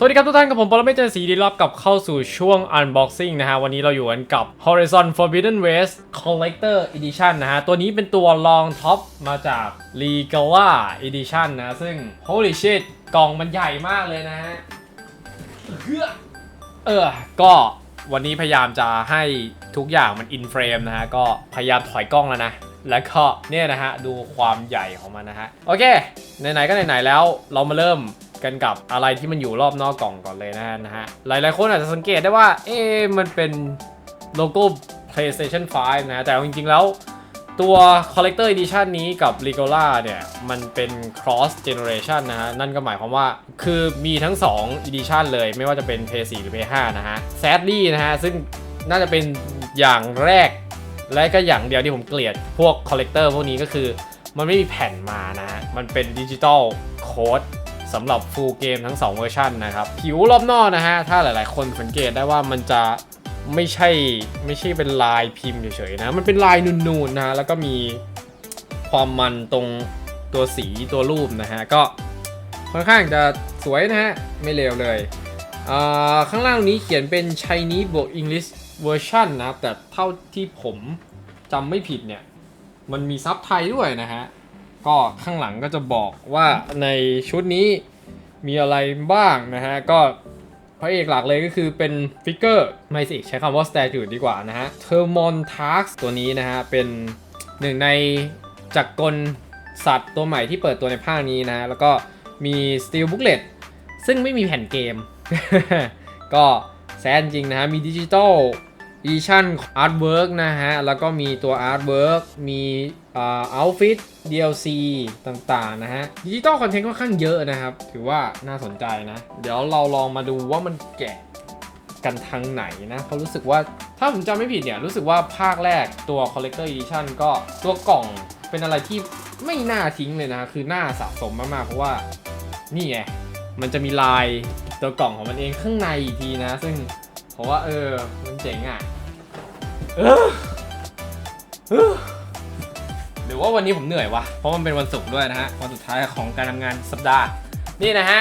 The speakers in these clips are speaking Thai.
สวัสดีครับทุกท่านกับผมปรเมศเจนศรีดีรับกับเข้าสู่ช่วง Unboxing นะฮะ วันนี้เราอยู่กันกับ Horizon Forbidden West Collector Edition นะฮะ ตัวนี้เป็นตัวรองท็อปมาจาก Legala Edition นะ ซึ่ง Holy shit กล่องมันใหญ่มากเลยนะฮะเพื่อเออ ก็วันนี้พยายามจะให้ทุกอย่างมันอินเฟรมนะฮะ ก็พยายามถอยกล้องแล้วนะ แล้วก็เนี่ยนะฮะ ดูความใหญ่ของมันนะฮะ โอเค ไหนๆก็ไหนๆแล้วเรามาเริ่ม กันกับอะไรที่มันอยู่รอบนอกกล่องก่อนเลยนะฮะนะฮะ หลายๆคนอาจจะสังเกตได้ว่า เอ๊มันเป็นโลโก้ PlayStation 5 นะ แต่จริงๆแล้วตัว Collector Edition นี้กับ Legola เนี่ย มันเป็น cross generation นะฮะ นั่นก็หมายความว่าคือมีทั้ง 2 edition เลยไม่ว่าจะเป็น PS4 หรือ PS5 นะฮะ Sadly นะฮะ ซึ่งน่าจะเป็นอย่างแรก และก็อย่างเดียวที่ผมเกลียดพวก collector พวกนี้ก็คือมันไม่มีแผ่นมานะฮะ มันเป็นดิจิตอลโค้ด สำหรับ full game ทั้ง 2 เวอร์ชันนะครับ ผิวรอบนอกนะฮะ ถ้าหลาย ๆ คนสังเกตได้ว่ามันจะไม่ใช่ไม่ใช่เป็นลายพิมพ์เฉยๆนะ มันเป็นลายนูนๆนะฮะ แล้วก็มีความมันตรงตัวสีตัวรูปนะฮะ ก็ค่อนข้างจะสวยนะฮะ ไม่เลวเลยข้างล่างนี้เขียนเป็น Chinese บวก English version นะครับ แต่เท่าที่ผมจำไม่ผิดเนี่ย มันมีซับไทยด้วยนะฮะ ก็ข้างหลังก็จะบอกว่าในชุดนี้มีอะไรบ้างนะฮะ ก็พระเอกหลักเลยก็คือเป็นฟิกเกอร์ไม่สิใช้คำว่า statue ดีกว่านะฮะเทอร์มอนทาร์กตัวนี้นะฮะ เป็นหนึ่งในจักรกลสัตว์ตัวใหม่ที่เปิดตัวในภาคนี้นะฮะ แล้วก็มี Steel Booklet ซึ่งไม่มีแผ่นเกม ก็แซนจริงนะฮะ มีดิจิตอล edition artwork นะฮะ แล้วก็มีตัว artwork มีอ่า outfit DLC ต่างๆนะฮะดิจิตอลคอนเทนต์ค่อนข้างเยอะนะครับ ถือว่าน่าสนใจนะ เดี๋ยวเราลองมาดูว่ามันแกะกันทางไหนนะเพราะรู้สึกว่าถ้าผมจำไม่ผิดเนี่ย รู้สึกว่าภาคแรกตัว collector edition ก็ตัวกล่องเป็นอะไรที่ไม่น่าทิ้งเลยนะ คือน่าสะสมมากๆ เพราะว่านี่ไงมันจะมีลายตัวกล่องของมันเองข้างในอีกทีนะ ซึ่ง ผมว่าเออ มันเจ๋งอะหรือว่าวันนี้ผมเหนื่อยวะ เพราะมันเป็นวันศุกร์ด้วยนะฮะ วันสุดท้ายของการทำงานสัปดาห์ นี่นะฮะ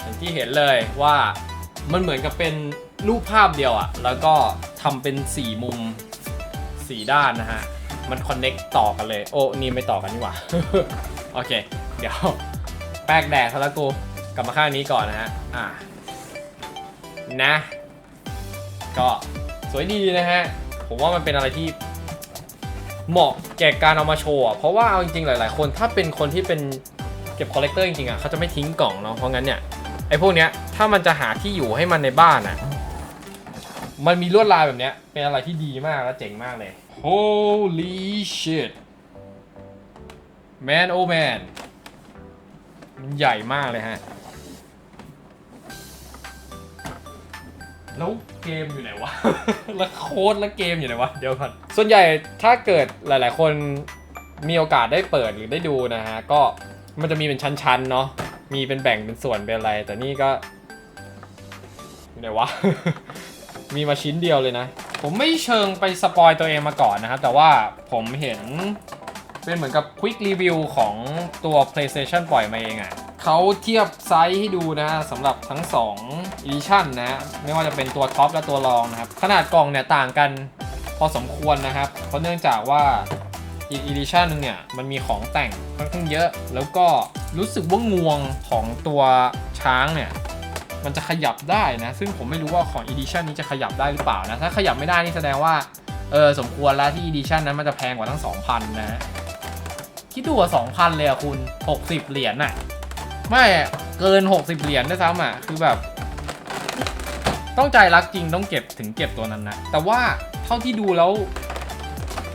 อย่างที่เห็นเลยว่ามันเหมือนกับเป็นรูปภาพเดียวอะแล้วก็ทำเป็น 4 มุม 4 ด้านนะฮะ มันคอนเน็กต่อกันเลย โอ้ นี่ไม่ต่อกันนี่หว่า โอเค เดี๋ยว แป๊กแดกซะแล้วกู กลับมาข้างนี้ก่อนนะฮะ อ่า นะ ก็สวยดีนะฮะ ผมว่ามันเป็นอะไรที่เหมาะแก่การเอามาโชว์เพราะว่าเอาจริงๆหลาย ๆ คนถ้าเป็นคนที่เป็นเก็บคอลเลกเตอร์จริงๆอะเขาจะไม่ทิ้งกล่องเนาะเพราะงั้นเนี่ยไอ้พวกเนี้ยถ้ามันจะหาที่อยู่ให้มันในบ้านอะมันมีลวดลายแบบเนี้ยเป็นอะไรที่ดีมากและเจ๋งมากเลย Holy shit man oh man มันใหญ่มากเลยฮะ แล้วเกมอยู่ไหนวะ แล้วโค้ดแล้วเกมอยู่ไหนวะ เดี๋ยวก่อน ส่วนใหญ่ถ้าเกิดหลาย ๆ คนมีโอกาสได้เปิดหรือได้ดูนะฮะ ก็มันจะมีเป็นชั้น ๆ เนาะ มีเป็นแบ่งเป็นส่วนเป็นอะไร แต่นี่ก็อยู่ไหนวะ มีมาชิ้นเดียวเลยนะ ผมไม่เชิงไปสปอยตัวเองมาก่อนนะครับ แต่ว่าผมเห็นเป็นเหมือนกับควิกรีวิวของตัว PlayStation ปล่อยมาเองอะ่ะ เขาเทียบไซส์ให้ดูนะสำหรับทั้ง2 Edition นะไม่ว่าจะเป็นตัวท็อปและตัวรองนะครับ ขนาดกล่องเนี่ยต่างกันพอสมควรนะครับ เพราะเนื่องจากว่าอีก Edition นึงเนี่ยมันมีของแต่งค่อนข้างเยอะ แล้วก็รู้สึกว่างวงของตัวช้างเนี่ยมันจะขยับได้นะ ซึ่งผมไม่รู้ว่าของ Edition นี้จะขยับได้หรือเปล่านะ ถ้าขยับไม่ได้นี่แสดงว่าเออสมควรแล้วที่ Edition นั้นมันจะแพงกว่าทั้ง 2,000นะฮะคิดดูว่า2,000 เลยอะคุณ 60 เหรียญน่ะ ไม่เกิน 60 เหรียญด้วยซ้ำอะ คือแบบ ต้องใจรักจริงต้องเก็บถึงเก็บตัวนั้นนะ แต่ว่าเท่าที่ดูแล้ว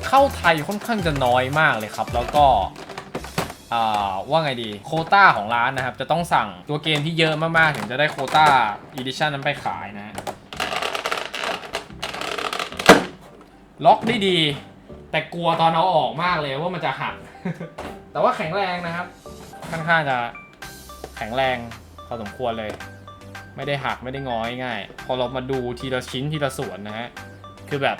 เข้าไทยค่อนข้างจะน้อยมากเลยครับ แล้วก็ว่าไงดีโคต้าของร้านนะครับ จะต้องสั่งตัวเกมที่เยอะมากๆ ถึงจะได้โคต้าอีดิชันนั้นไปขายนะ ล็อกได้ดี แต่กลัวตอนเอาออกมากเลยว่ามันจะหัก แต่ว่าแข็งแรงนะครับ ค่อนข้างจะ ข็งแรงพอสมควรเลย ไม่ได้หักไม่ได้งอยง่าย พอเรามาดูทีละชิ้นทีละส่วนนะฮะ คือแบบ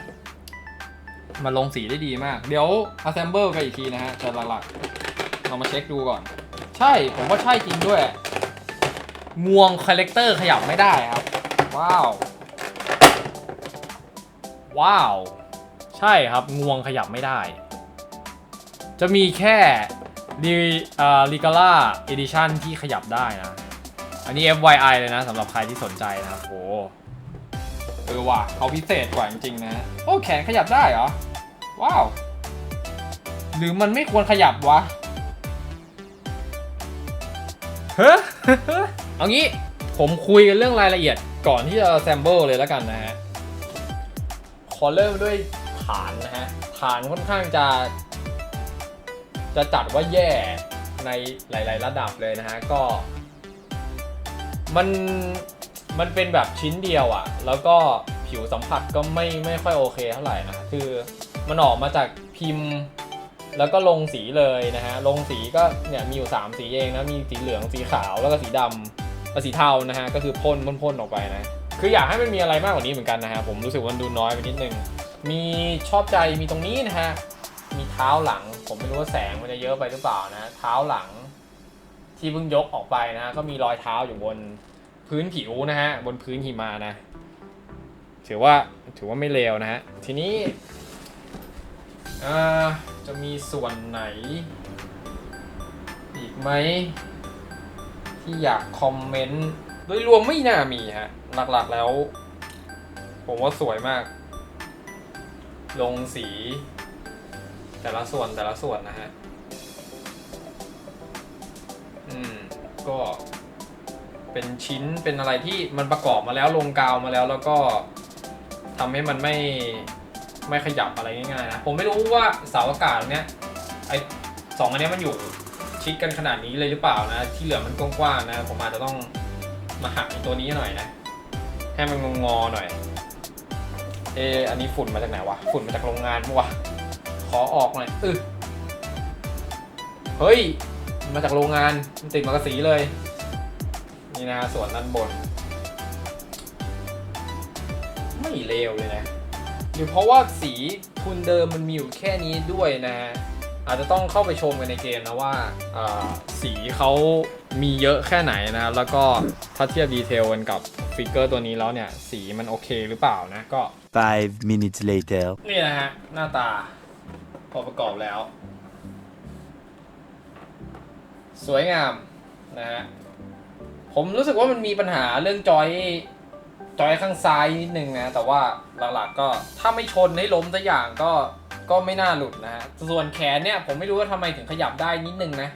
มันลงสีได้ดีมาก เดี๋ยว assemble กันอีกทีนะฮะแต่หลักๆ เรามาเช็คดูก่อน ใช่ผมว่าใช่จริงด้วยงวงคาแรคเตอร์ขยับไม่ได้ครับ ว้าว ว้าว ใช่ครับงวงขยับไม่ได้ จะมีแค่ ลีอ่าลิกาล่าเอดิชันที่ขยับได้นะ อันนี้ FYI เลยนะสำหรับใครที่สนใจนะโหเออว่ะเขาพิเศษกว่าจริงๆนะ โอ้แขนขยับได้เหรอ ว้าว หรือมันไม่ควรขยับวะเฮ้เอางี้ผมคุยกันเรื่องรายละเอียดก่อนที่จะแซมเบิลเลยแล้วกันนะฮะ ขอเริ่มด้วยฐานนะฮะ ฐานค่อนข้างจะ จะจัดว่าแย่ในหลาย ๆ ระดับเลยนะฮะ ก็มันมันเป็นแบบชิ้นเดียวอะ่ะ แล้วก็ผิวสัมผัสก็ไม่ไม่ค่อยโอเคเท่าไหร่นะ คือมันออกมาจากพิมพ์ แล้วก็ลงสีเลยนะฮะ ลงสีก็เนี่ยมีอยู่ 3 สีเองนะ มีสีเหลืองสีขาวแล้วก็สีดำสีเทานะฮะ ก็คือพ่นพ่นพ่นออกไปนะ คืออยากให้มันมีอะไรมากกว่านี้เหมือนกันนะฮะ ผมรู้สึกว่ามันดูน้อยไปนิดนึง มีชอบใจมีตรงนี้นะฮะ มีเท้าหลัง ผมไม่รู้ว่าแสงมันจะเยอะไปหรือเปล่านะเท้าหลัง ที่เพิ่งยกออกไปนะ ก็มีรอยเท้าอยู่บนพื้นผิวนะฮะบนพื้นหิมะนะ ถือว่าถือว่าไม่เลวนะฮะทีนี้จะมีส่วนไหน อีกไหม ที่อยากคอมเมนต์โดยรวมไม่น่ามีฮะ หลักๆแล้ว ผมว่าสวยมาก ลงสี แต่ละส่วนแต่ละส่วนนะฮะ อืม ก็เป็นชิ้นเป็นอะไรที่มันประกอบมาแล้วลงกาวมาแล้วแล้วก็ทำให้มันไม่ไม่ขยับอะไรง่ายๆนะ ผมไม่รู้ว่าเสาอากาศเนี้ยไอสองอันเนี้ยมันอยู่ชิดกันขนาดนี้เลยหรือเปล่านะ ที่เหลือมันกว้างๆนะ ผมอาจจะต้องมาหักตัวนี้หน่อยนะ ให้มันงอๆหน่อย เอออันนี้ฝุ่นมาจากไหนวะ ฝุ่นมาจากโรงงานปะวะ ขอออกหน่อยอึเฮ้ย มาจากโรงงานมันติดมากระสีเลย นี่นะส่วนด้านบน ไม่เลวเลยนะหรือเพราะว่าสีทุนเดิมมันมีอยู่แค่นี้ด้วยนะฮะอาจจะต้องเข้าไปชมกันในเกมนะว่าเอ่อสีเขามีเยอะแค่ไหนนะ แล้วก็ถ้าเทียบดีเทลกันกับฟิกเกอร์ตัวนี้แล้วเนี่ย สีมันโอเคหรือเปล่านะก็ Five minutes later. นี่นะฮะ หน้าตา พอประกอบแล้ว สวยงามนะฮะผมรู้สึกว่ามันมีปัญหาเรื่องจอยจอยข้างซ้ายนิดนึงนะ แต่ว่าหลักๆก็ถ้าไม่ชนให้ล้มสักอย่างก็ก็ไม่น่าหลุดนะฮะส่วนแขนเนี่ยผมไม่รู้ว่าทำไมถึงขยับได้นิดนึงนะ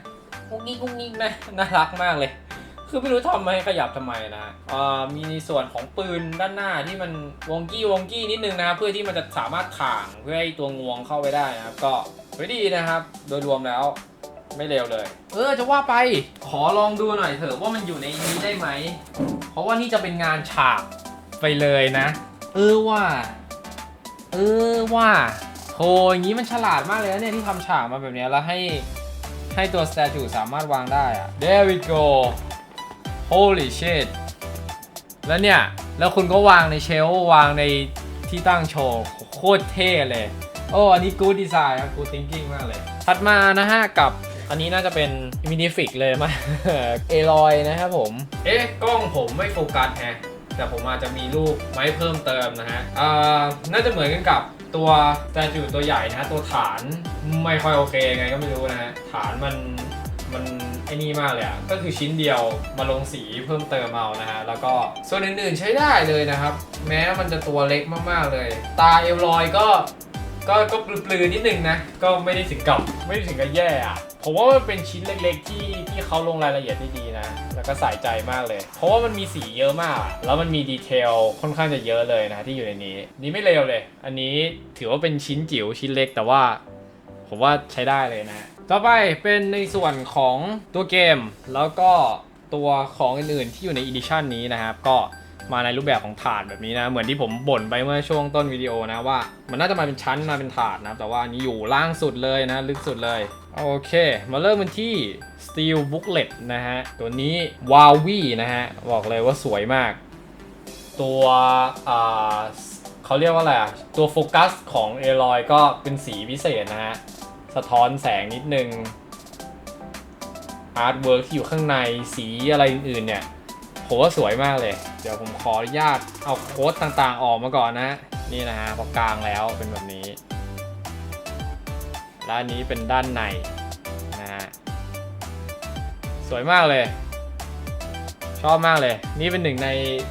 กุ๊กงิกกุ๊กงิกนะน่ารักมากเลย คือไม่รู้ทำไมขยับทำไมนะฮะอ่ามีในส่วนของปืนด้านหน้าที่มันวงกี้วงกี้นิดนึงนะครับเพื่อที่มันจะสามารถถ่างเพื่อให้ตัวงวงเข้าไปได้นะครับ ก็ไว้ดีนะครับ โดยรวมแล้วไม่เลวเลย เออจะว่าไปขอลองดูหน่อยเถอะว่ามันอยู่ในนี้ได้ไหม เพราะว่านี่จะเป็นงานฉากไปเลยนะ เออว่า เออว่าโหอย่างนี้มันฉลาดมากเลยนะเนี่ยที่ทำฉากมาแบบเนี้ยแล้วให้ให้ตัวสแตจูสามารถวางได้อะ There we go Holy shit แล้วเนี่ย แล้วคุณก็วางในเชลวางในที่ตั้งโชว์ โคตรเท่เลย โอ้ อันนี้ good design ครับ good thinking มากเลย ถัดมานะฮะ กับอันนี้น่าจะเป็นมินิฟิกเลยมั้ยเอลอยนะครับผม เอ๊ะ กล้องผมไม่โฟกัสแฮะแต่ผมอาจจะมีรูปไว้เพิ่มเติมนะฮะอ่าน่าจะเหมือนกันกับตัวแตจูตัวใหญ่นะฮะตัวฐานไม่ค่อยโอเคไงก็ไม่รู้นะฮะ ฐานมันมัน ไอ้นี่มากเลยอะก็คือชิ้นเดียวมาลงสีเพิ่มเติมเอานะฮะ แล้วก็ส่วนอื่นๆใช้ได้เลยนะครับ แม้มันจะตัวเล็กมากๆเลย ตาเอลลอยก็ก็ก็ปลือๆนิดนึงนะ ก็ไม่ได้ถึงกับไม่ได้ถึงกับแย่อะผมว่ามันเป็นชิ้นเล็กๆที่ที่เขาลงรายละเอียดได้ดีนะ แล้วก็ใส่ใจมากเลย เพราะว่ามันมีสีเยอะมาก แล้วมันมีดีเทลค่อนข้างจะเยอะเลยนะที่อยู่ในนี้ นี่ไม่เลวเลย อันนี้ถือว่าเป็นชิ้นจิ๋วชิ้นเล็กแต่ว่า ผมว่าใช้ได้เลยนะ ต่อไปเป็นในส่วนของตัวเกม แล้วก็ตัวของอื่นๆที่อยู่ในอีดิชันนี้นะครับ ก็มาในรูปแบบของถาดแบบนี้นะ เหมือนที่ผมบ่นไปเมื่อช่วงต้นวิดีโอนะว่า มันน่าจะมาเป็นชั้นมาเป็นถาดนะแต่ว่าอันนี้อยู่ล่างสุดเลยนะ ลึกสุดเลย โอเค มาเริ่มกันที่ Steel Booklet นะฮะ ตัวนี้ w a w i นะฮะ บอกเลยว่าสวยมาก ตัวอ่าเขาเรียกว่าอะไรอะตัวโฟกัสของเอลอยก็เป็นสีพิเศษนะฮะ สะท้อนแสงนิดนึงอาร์ตเวิร์กที่อยู่ข้างในสีอะไรอื่นๆเนี่ยผมว่าสวยมากเลย เดี๋ยวผมขออนุญาตเอาโค้ดต่างๆออกมาก่อนนะ นี่นะฮะพอกลางแล้วเป็นแบบนี้และอันนี้เป็นด้านในนะฮะสวยมากเลย ชอบมากเลย นี่เป็นหนึ่งใน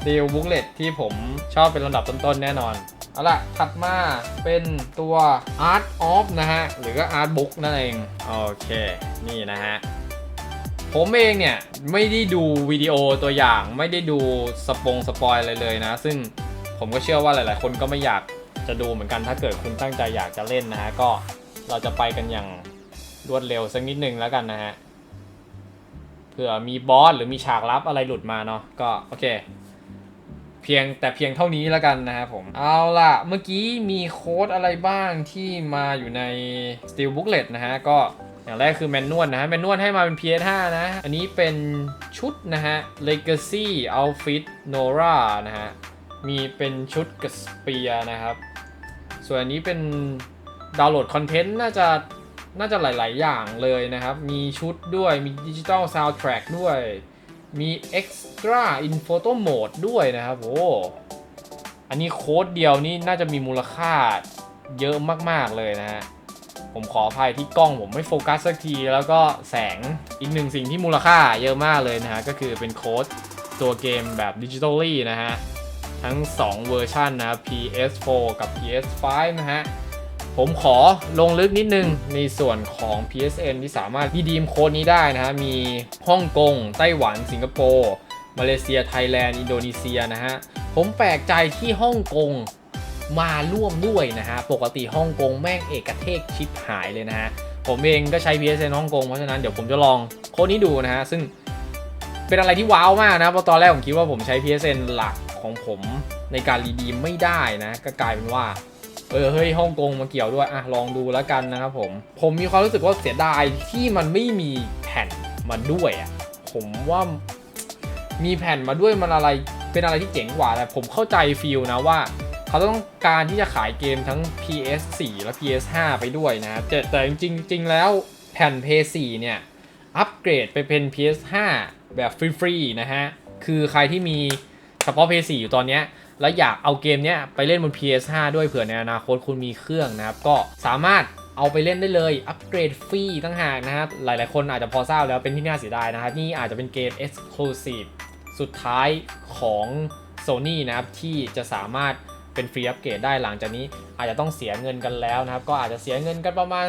ดีลบุ๊กเลตที่ผมชอบเป็นลำดับต้นๆแน่นอน เอาล่ะ ถัดมาเป็นตัว Art of นะฮะ หรือก็ Art Book นั่นเอง โอเค นี่นะฮะ ผมเองเนี่ย ไม่ได้ดูวิดีโอตัวอย่างไม่ได้ดูสปงสปอยอะไรเลยนะ ซึ่งผมก็เชื่อว่าหลาย ๆ คนก็ไม่อยากจะดูเหมือนกันถ้าเกิดคุณตั้งใจอยากจะเล่นนะฮะ ก็เราจะไปกันอย่างรวดเร็วสักนิดนึงแล้วกันนะฮะเผื่อมีบอสหรือมีฉากลับอะไรหลุดมาเนาะก็โอเค เพียงแต่เพียงเท่านี้แล้วกันนะครับผม เอาล่ะ เมื่อกี้มีโค้ดอะไรบ้างที่มาอยู่ใน Steel Booklet นะฮะ ก็อย่างแรกคือแมนนวลนะฮะ แมนนวลให้มาเป็น PS5 นะ อันนี้เป็นชุดนะฮะ Legacy Outfit Nora นะฮะ มีเป็นชุดกับสเปียนะครับ ส่วนอันนี้เป็นดาวน์โหลดคอนเทนต์น่าจะน่าจะหลาย ๆ อย่างเลยนะครับ มีชุดด้วย มีดิจิ t a ลซาว n d แทร็กด้วย มี Extra in Photo Mode ด้วยนะครับโอ้อันนี้โค้ดเดียวนี่น่าจะมีมูลค่าเยอะมาก ๆ เลยนะฮะ ผมขออภัยที่กล้องผมไม่โฟกัสสักที แล้วก็แสงอีกหนึ่งสิ่งที่มูลค่าเยอะมากเลยนะฮะ ก็คือเป็นโค้ดตัวเกมแบบดิจิ t a ล l ีนะฮะ ทั้ง 2 เวอร์ชันนะ PS4 กับ PS5 นะฮะ ผมขอลงลึกนิดนึงในส่วนของ PSN ที่สามารถรีดีมโค้ดนี้ได้นะฮะ มีฮ่องกง ไต้หวัน สิงคโปร์ มาเลเซีย ไทยแลนด์ อินโดนีเซียนะฮะ ผมแปลกใจที่ฮ่องกงมาร่วมด้วยนะฮะ ปกติฮ่องกงแม่งเอกเทศชิปหายเลยนะฮะ ผมเองก็ใช้ PSN ฮ่องกง เพราะฉะนั้นเดี๋ยวผมจะลองโค้ดนี้ดูนะฮะ ซึ่งเป็นอะไรที่ว้าวมากนะ เพราะตอนแรกผมคิดว่าผมใช้ PSN หลักของผมในการรีดีมไม่ได้นะ ก็กลายเป็นว่า เออเฮ้ยฮ่องกงมาเกี่ยวด้วยอะลองดูแล้วกันนะครับผม ผมมีความรู้สึกว่าเสียดายที่มันไม่มีแผ่นมาด้วยอะผมว่ามีแผ่นมาด้วยมันอะไรเป็นอะไรที่เจ๋งกว่าแต่ผมเข้าใจฟีลนะว่า เขาต้องการที่จะขายเกมทั้ง PS4 และ PS5 ไปด้วยนะแต่แต่จริงๆจริงๆแล้วแผ่น PS4 เนี่ยอัปเกรดไปเป็น PS5 แบบฟรีๆนะฮะ คือใครที่มีเฉพาะ PS4 อยู่ตอนเนี้ย แล้วอยากเอาเกมเนี้ยไปเล่นบน PS5 ด้วยเผื่อในอนาคตคุณมีเครื่องนะครับ ก็สามารถเอาไปเล่นได้เลย อัปเกรดฟรีตั้งหากนะครับ หลายๆ คนอาจจะพอทราบแล้วเป็นที่น่าเสียดายนะครับ นี่อาจจะเป็นเกม Exclusive สุดท้ายของ Sony นะครับ ที่จะสามารถ เป็นฟรีอัปเกรดได้หลังจากนี้ อาจจะต้องเสียเงินกันแล้วนะครับ ก็อาจจะเสียเงินกันประมาณ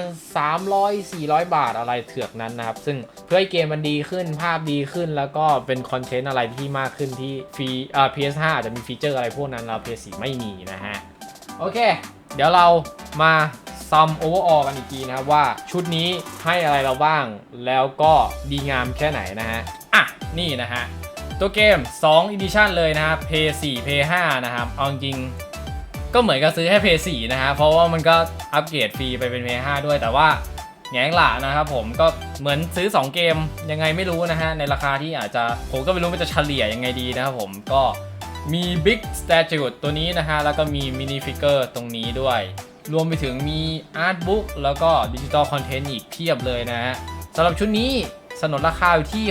300-400 บาทอะไรเถือกนั้นนะครับ ซึ่งเพื่อให้เกมมันดีขึ้นภาพดีขึ้น แล้วก็เป็นคอนเทนต์อะไรที่มากขึ้นที่ฟรีอ่า PS5 อาจจะมีฟีเจอร์อะไรพวกนั้นแล้ว PS4 ไม่มีนะฮะโอเค เดี๋ยวเรามาซัมโอเวอร์ออกันอีกทีนะครับว่าชุดนี้ให้อะไรเราบ้าง แล้วก็ดีงามแค่ไหนนะฮะ อะ นี่นะฮะ ตัวเกม 2 Edition เลยนะครับ p 4 p 5นะครับ เอาจริง ก็เหมือนกับซื้อแค่ Play 4นะฮะเพราะว่ามันก็อัปเกรดฟรีไปเป็น Play 5ด้วย แต่ว่าแง่งหละนะครับผมก็เหมือนซื้อ 2 เกมยังไงไม่รู้นะฮะในราคาที่อาจจะผมก็ไม่รู้มันจะเฉลี่ยยังไงดีนะครับผมก็มี Big Statue ตัวนี้นะฮะ แล้วก็มี Mini Figure ตรงนี้ด้วย รวมไปถึงมีอาร์ตบุ๊กแล้วก็ดิจิตอลคอนเทนต์อีกเพียบเลยนะฮะสำหรับชุดนี้ สนนราคาอยู่ที่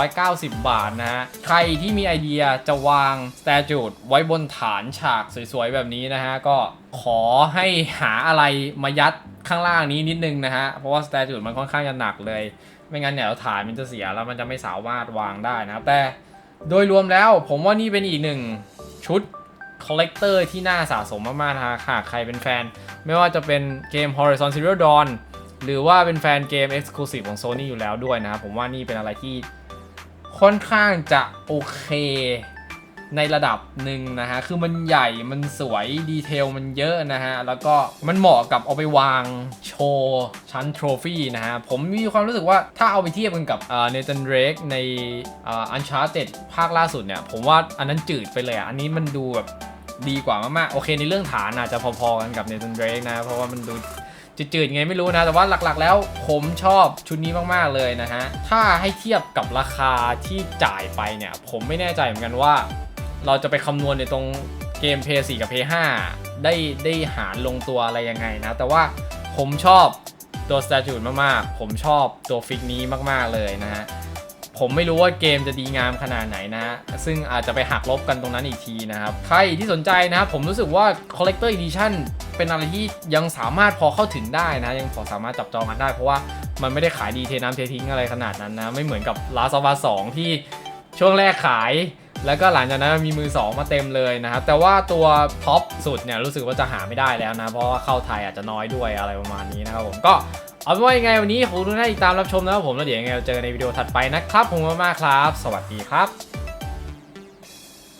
6,490 บาทนะฮะ ใครที่มีไอเดียจะวางส t a จูดไว้บนฐานฉากสวยๆ แบบนี้นะฮะ ก็ขอให้หาอะไรมายัดข้างล่างนี้นิดนึงนะฮะ เพราะว่าส t a จูดมันค่อนข้างจะหนักเลย ไม่งั้นเนี่ยฐานมันจะเสียแล้วมันจะไม่สามารถวางได้นะครับ แต่โดยรวมแล้วผมว่านี่เป็นอีกหนึ่งชุดคอลเลกเตอร์ที่น่าสะสมมากๆนะฮะหากใครเป็นแฟน ไม่ว่าจะเป็นเกม Horizon Zero Dawn หรือว่าเป็นแฟนเกม Exclusive ของ Sony อยู่แล้วด้วยนะครับ ผมว่านี่เป็นอะไรที่ค่อนข้างจะโอเคในระดับหนึ่งนะฮะ คือมันใหญ่ มันสวย ดีเทลมันเยอะนะฮะ แล้วก็มันเหมาะกับเอาไปวางโชว์ชั้นโทรฟี่นะฮะ ผมมีความรู้สึกว่าถ้าเอาไปเทียบกันกับเน t ันเดรกในอันชาร์เต็ดภาคล่าสุดเนี่ย ผมว่าอันนั้นจืดไปเลยอะ อันนี้มันดูแบบดีกว่ามากๆ โอเคในเรื่องฐานอาจจะพอๆกันกับเน t ันเดรกนะ เพราะว่ามันดู จืดๆยังไงไม่รู้นะ แต่ว่าหลักๆ แล้วผมชอบชุดนี้มากๆเลยนะฮะ ถ้าให้เทียบกับราคาที่จ่ายไปเนี่ย ผมไม่แน่ใจเหมือนกันว่า เราจะไปคำนวณในตรงเกม p 4กับ p 5ได้ได้หารลงตัวอะไรยังไงนะ แต่ว่าผมชอบตัวสแตจูดมากๆ ผมชอบตัวฟิกนี้มากๆเลยนะฮะ ผมไม่รู้ว่าเกมจะดีงามขนาดไหนนะฮะซึ่งอาจจะไปหักลบกันตรงนั้นอีกทีนะครับ ใครที่สนใจนะครับผมรู้สึกว่า Collector Edition เป็นอะไรที่ยังสามารถพอเข้าถึงได้นะยังพอสามารถจับจองกันได้เพราะว่ามันไม่ได้ขายดีเทน้ำเททิ้งอะไรขนาดนั้นนะไม่เหมือนกับ Last of Us 2ที่ช่วงแรกขายแล้วก็หลังจากนั้นมีมือ 2 มาเต็มเลยนะครับ แต่ว่าตัวท็อปสุดเนี่ยรู้สึกว่าจะหาไม่ได้แล้วนะ เพราะว่าเข้าไทยอาจจะน้อยด้วยอะไรประมาณนี้นะครับผมก็ เอาเป็นว่ายังไงวันนี้ขอบคุณทุกท่านที่ตามรับชมนะครับผมแล้วเดี๋ยวยังไงเราเจอกันในวิดีโอถัดไปนะครับผมมากๆครับ สวัสดีครับ